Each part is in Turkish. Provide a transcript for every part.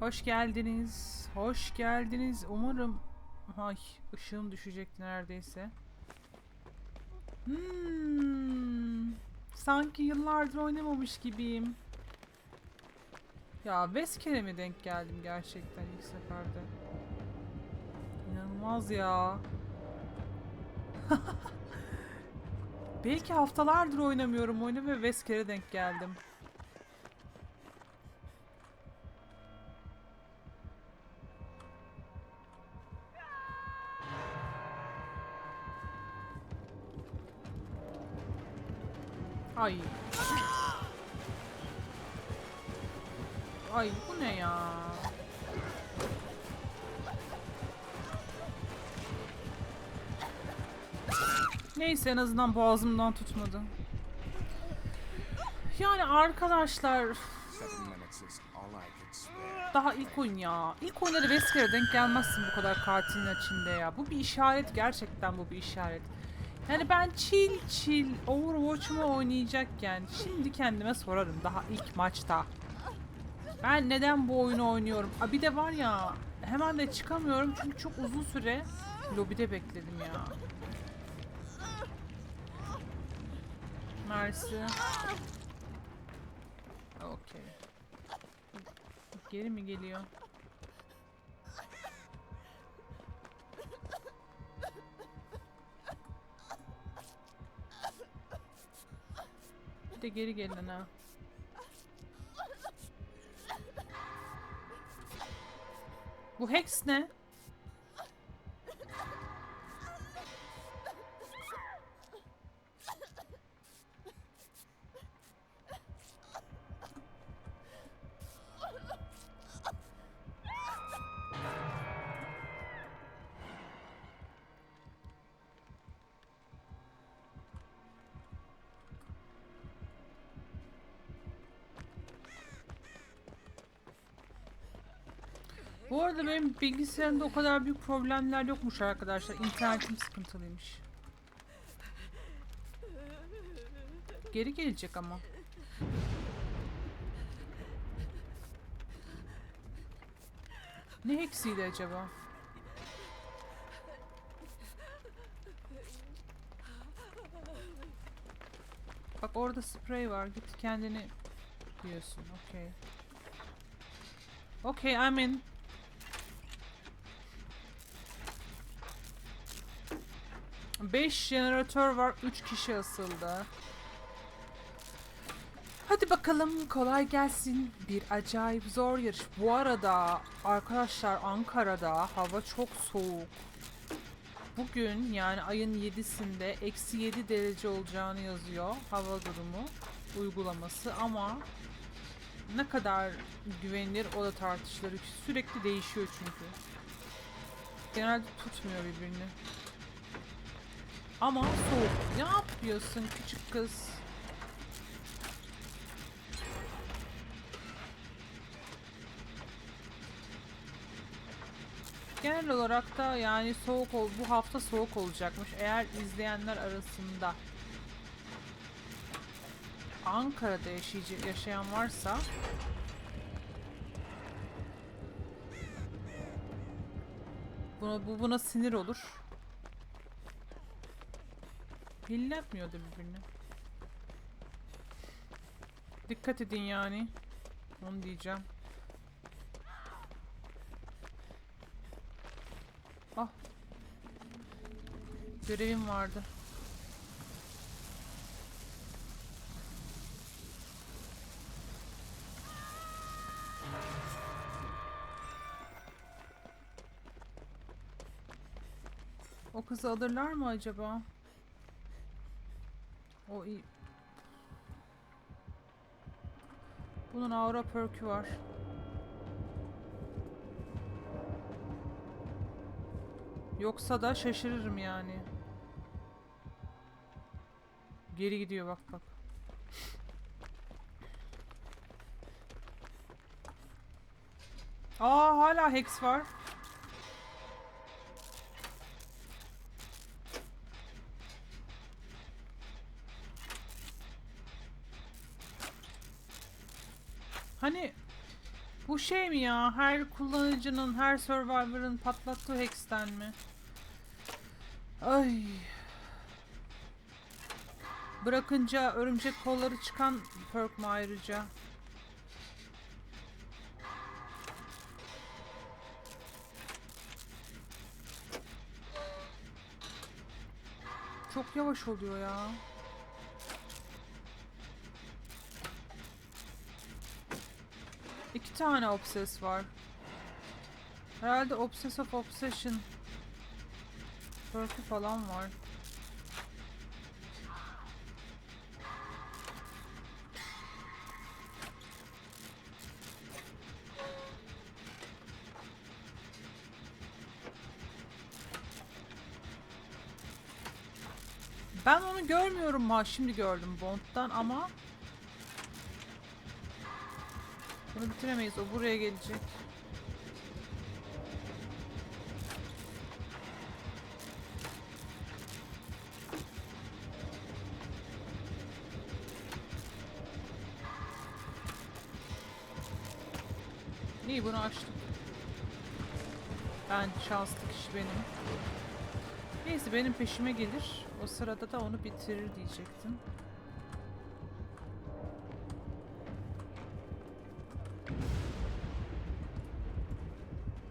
Hoş geldiniz. Hoş geldiniz. Umarım... Ay ışığım düşecekti neredeyse. Hmm, sanki yıllardır oynamamış gibiyim. Ya Vesker'e mi denk geldim gerçekten ilk seferde? İnanılmaz ya. Belki haftalardır oynamıyorum oyunu ve Vesker'e denk geldim. Ay. Ay bu ne ya? Neyse en azından boğazımdan tutmadı. Yani arkadaşlar daha ilk oyun ya. İlk oyunları Vesker'e denk gelmezsin bu kadar katilin içinde ya. Bu bir işaret gerçekten bu bir işaret. Yani ben chill chill Overwatch'umu oynayacakken şimdi kendime sorarım daha ilk maçta. Ben neden bu oyunu oynuyorum? Aa, bir de var ya hemen de çıkamıyorum çünkü çok uzun süre lobide bekledim ya. Mersi. Okey. Geri mi geliyor? De geri gelin ha. Bu Hex ne? Bu arada benim bilgisayarımda o kadar büyük problemler yokmuş arkadaşlar. İnternetim sıkıntılıymış. Geri gelecek ama. Ne eksiydi acaba? Bak orada sprey var. Git kendini diyorsun. Okey. Okey, I'm in. Beş jeneratör var. Üç kişi asıldı. Hadi bakalım kolay gelsin. Bir acayip zor yarış. Bu arada arkadaşlar Ankara'da hava çok soğuk. Bugün yani ayın 7'sinde eksi 7 derece olacağını yazıyor hava durumu uygulaması ama ne kadar güvenilir o da tartışılır. Sürekli değişiyor çünkü. Genelde tutmuyor birbirini. Ama soğuk. Ne yapıyorsun küçük kız? Genel olarak da yani soğuk ol bu hafta soğuk olacakmış. Eğer izleyenler arasında Ankara'da yaşayıcı, yaşayan varsa buna, bu buna sinir olur. Hilletmiyordu birbirini. Dikkat edin yani. Onu diyeceğim. Ah. Görevim vardı. O kızı alırlar mı acaba? O iyi. Bunun aura perk'ü var. Yoksa da şaşırırım yani. Geri gidiyor bak bak. Aa hala Hex var. Hani Bu şey mi ya? Her kullanıcının, her survivor'ın patlattığı hex'ten mi? Ay. Bırakınca örümcek kolları çıkan perk mu ayrıca? Çok yavaş oluyor ya. Tane obses var. Herhalde Obsess of Obsession perk'ü falan var. Ben onu görmüyorum ha şimdi gördüm Bond'dan ama bunu bitiremeyiz o buraya gelecek. İyi bunu açtık. Ben şanslı kişi benim. Neyse benim peşime gelir. O sırada da onu bitirir diyecektim.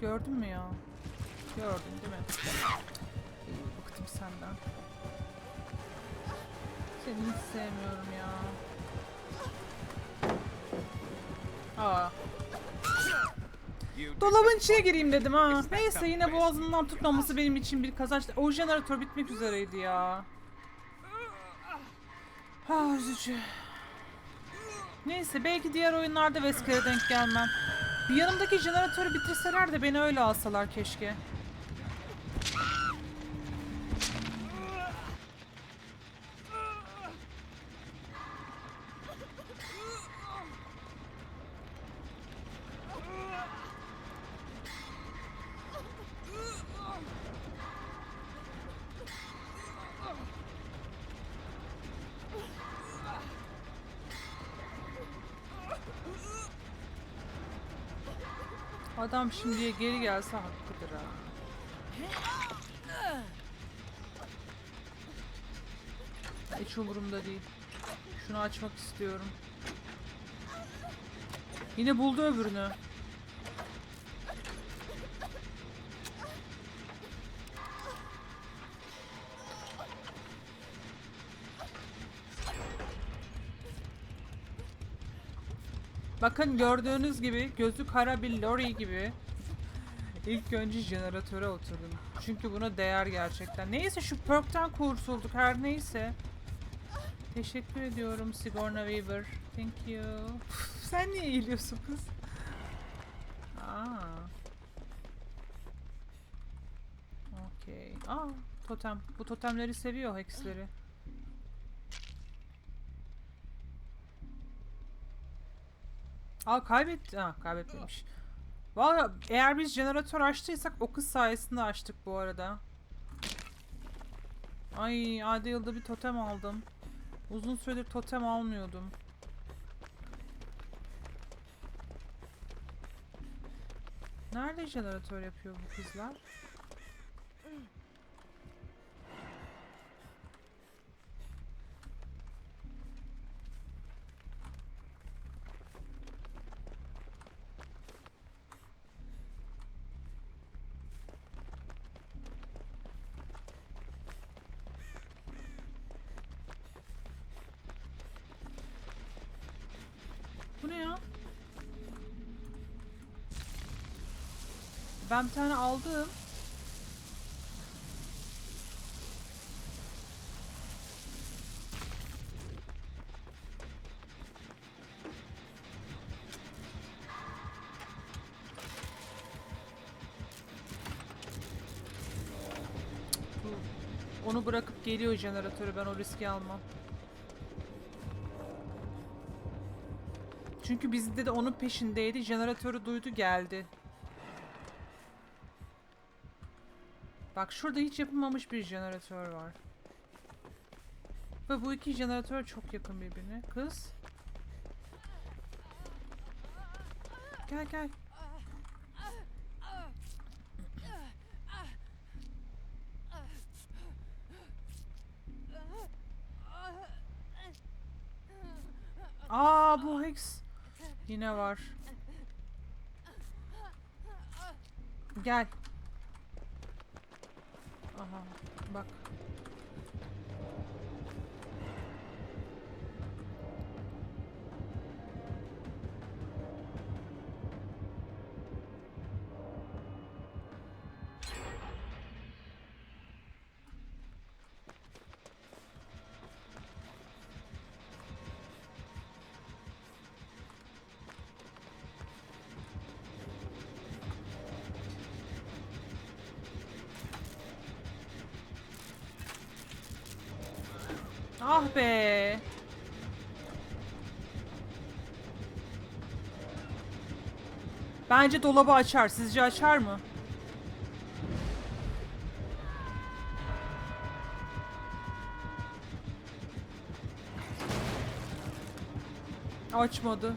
Gördün mü ya? Gördün değil mi? İyi, bıktım senden. Seni hiç sevmiyorum ya. Aa, dolabın içine gireyim dedim ha. Neyse yine boğazından tutmaması benim için bir kazanç. O jeneratör bitmek üzereydi ya. Ha üzücü. Neyse belki diğer oyunlarda Vesker'e denk gelmem. Bir yanımdaki jeneratörü bitirseler de beni öyle alsalar keşke. Adam şimdiye geri gelse hakkıdır ha. Hiç umurumda değil. Şunu açmak istiyorum. Yine buldu öbürünü. Bakın gördüğünüz gibi gözü kara bir lorry gibi ilk önce jeneratöre oturdum. Çünkü buna değer gerçekten. Neyse şu perk'ten kurtulduk her neyse. Teşekkür ediyorum Sigourney Weaver. Thank you. Sen niye eğiliyorsun kız? Aa. Okey. Aa, totem. Bu totemleri seviyor hexleri. Aa kaybetti. Ha kaybetmemiş. Valla eğer biz jeneratör açtıysak o kız sayesinde açtık bu arada. Ay ayda yılda bir totem aldım. Uzun süredir totem almıyordum. Nerede jeneratör yapıyor bu kızlar? Ben bir tane aldım. Onu bırakıp geliyor jeneratörü ben o riski almam. Çünkü bizde de onun peşindeydi. Jeneratörü duydu geldi. Bak şurada hiç yapılmamış bir jeneratör var. Ve bu iki jeneratör çok yakın birbirine. Kız. Gel gel. Aa bu Hex yine var. Gel. Bak. Ah be. Bence dolabı açar. Sizce açar mı? Açmadı.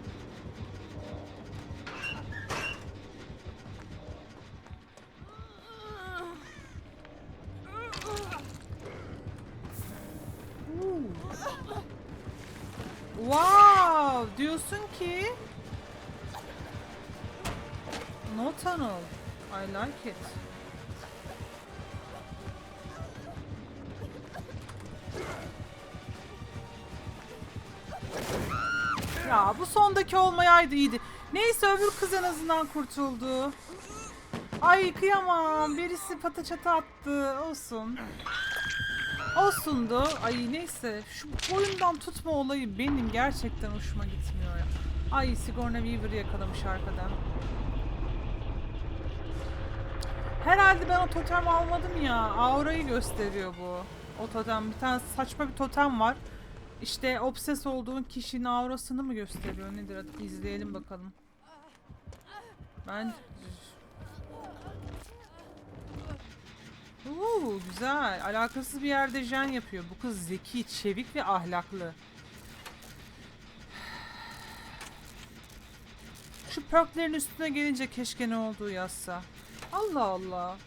Diyorsun ki No tunnel. I like it. Ya bu sondaki olmayaydı iyiydi. Neyse öbür kız en azından kurtuldu. Ay kıyamam. Birisi pataçata attı. Olsun. Olsundu. Ay neyse. Şu boyundan tutma olayı benim gerçekten hoşuma gitmiyor ya. Ay Sigourney Weaver yakalamış arkadan. Herhalde ben o totem almadım ya. Aura'yı gösteriyor bu. O totem. Bir tane saçma bir totem var. İşte obses olduğun kişinin aurasını mı gösteriyor? Nedir? Hadi izleyelim bakalım. Ben... Uuu güzel. Alakasız bir yerde jen yapıyor. Bu kız zeki, çevik ve ahlaklı. Şu perklerin üstüne gelince keşke ne olduğu yazsa. Allah Allah.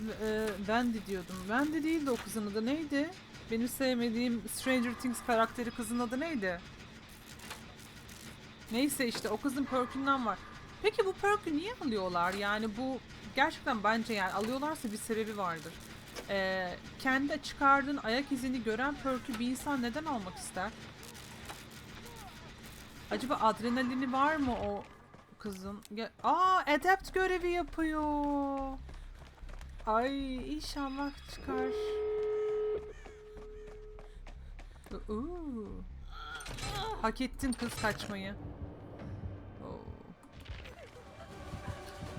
Ee, Wendy diyordum. Wendy değildi o kızın adı neydi? Benim sevmediğim Stranger Things karakteri kızın adı neydi? Neyse işte o kızın perkünden var. Peki bu perkü niye alıyorlar? Yani bu gerçekten bence yani alıyorlarsa bir sebebi vardır. Ee, kendi çıkardığın ayak izini gören perkü bir insan neden almak ister? Acaba adrenalini var mı o kızın? Aa adapt görevi yapıyor. Ay inşallah çıkar. Uuu. Hak ettin kız kaçmayı. Oo.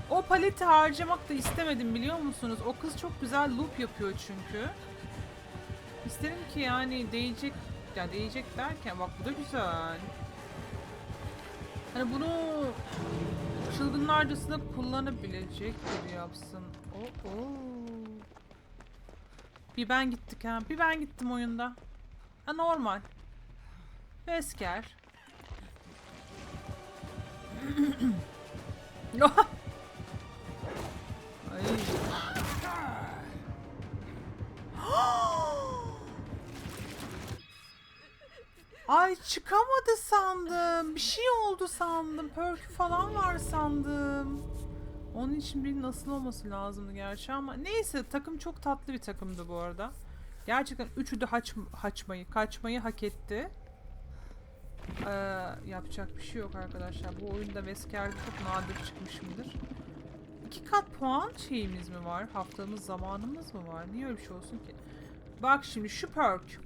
O paleti harcamak da istemedim biliyor musunuz? O kız çok güzel loop yapıyor çünkü. İsterim ki yani değecek, ya değecek derken bak bu da güzel. Hani bunu çılgınlarcasına kullanabilecek biri yapsın. Oo, oo. Bir ben gittik ha. Bir ben gittim oyunda. Ha normal. Besker. Ay. Çıkamadı sandım. Bir şey oldu sandım. Perk falan var sandım. Onun için birinin asıl olması lazımdı gerçi ama neyse takım çok tatlı bir takımdı bu arada. Gerçekten üçü de haç, haçmayı, kaçmayı hak etti. Ee, yapacak bir şey yok arkadaşlar. Bu oyunda Vesker çok nadir çıkmışımdır. İki kat puan şeyimiz mi var? Haftamız zamanımız mı var? Niye öyle bir şey olsun ki? Bak şimdi şu perk.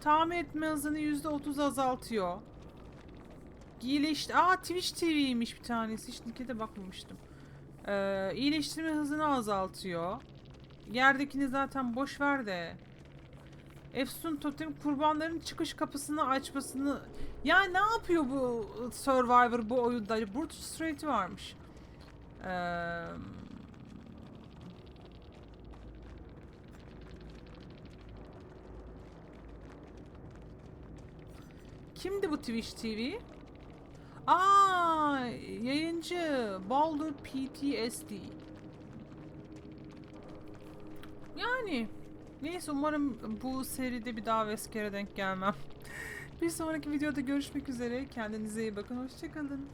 Tahmin etme hızını %30 azaltıyor. İyileşti. Aa Twitch TV'ymiş bir tanesi. Hiç linke de bakmamıştım. Ee, iyileştirme hızını azaltıyor. Yerdekini zaten boş ver de. Efsun Totem kurbanların çıkış kapısını açmasını... Ya ne yapıyor bu Survivor bu oyunda? Brutus Straight'i varmış. Kimdi bu Twitch TV? Aa, yayıncı Baldur PTSD. Yani neyse umarım bu seride bir daha Vesker'e denk gelmem. bir sonraki videoda görüşmek üzere. Kendinize iyi bakın. Hoşçakalın.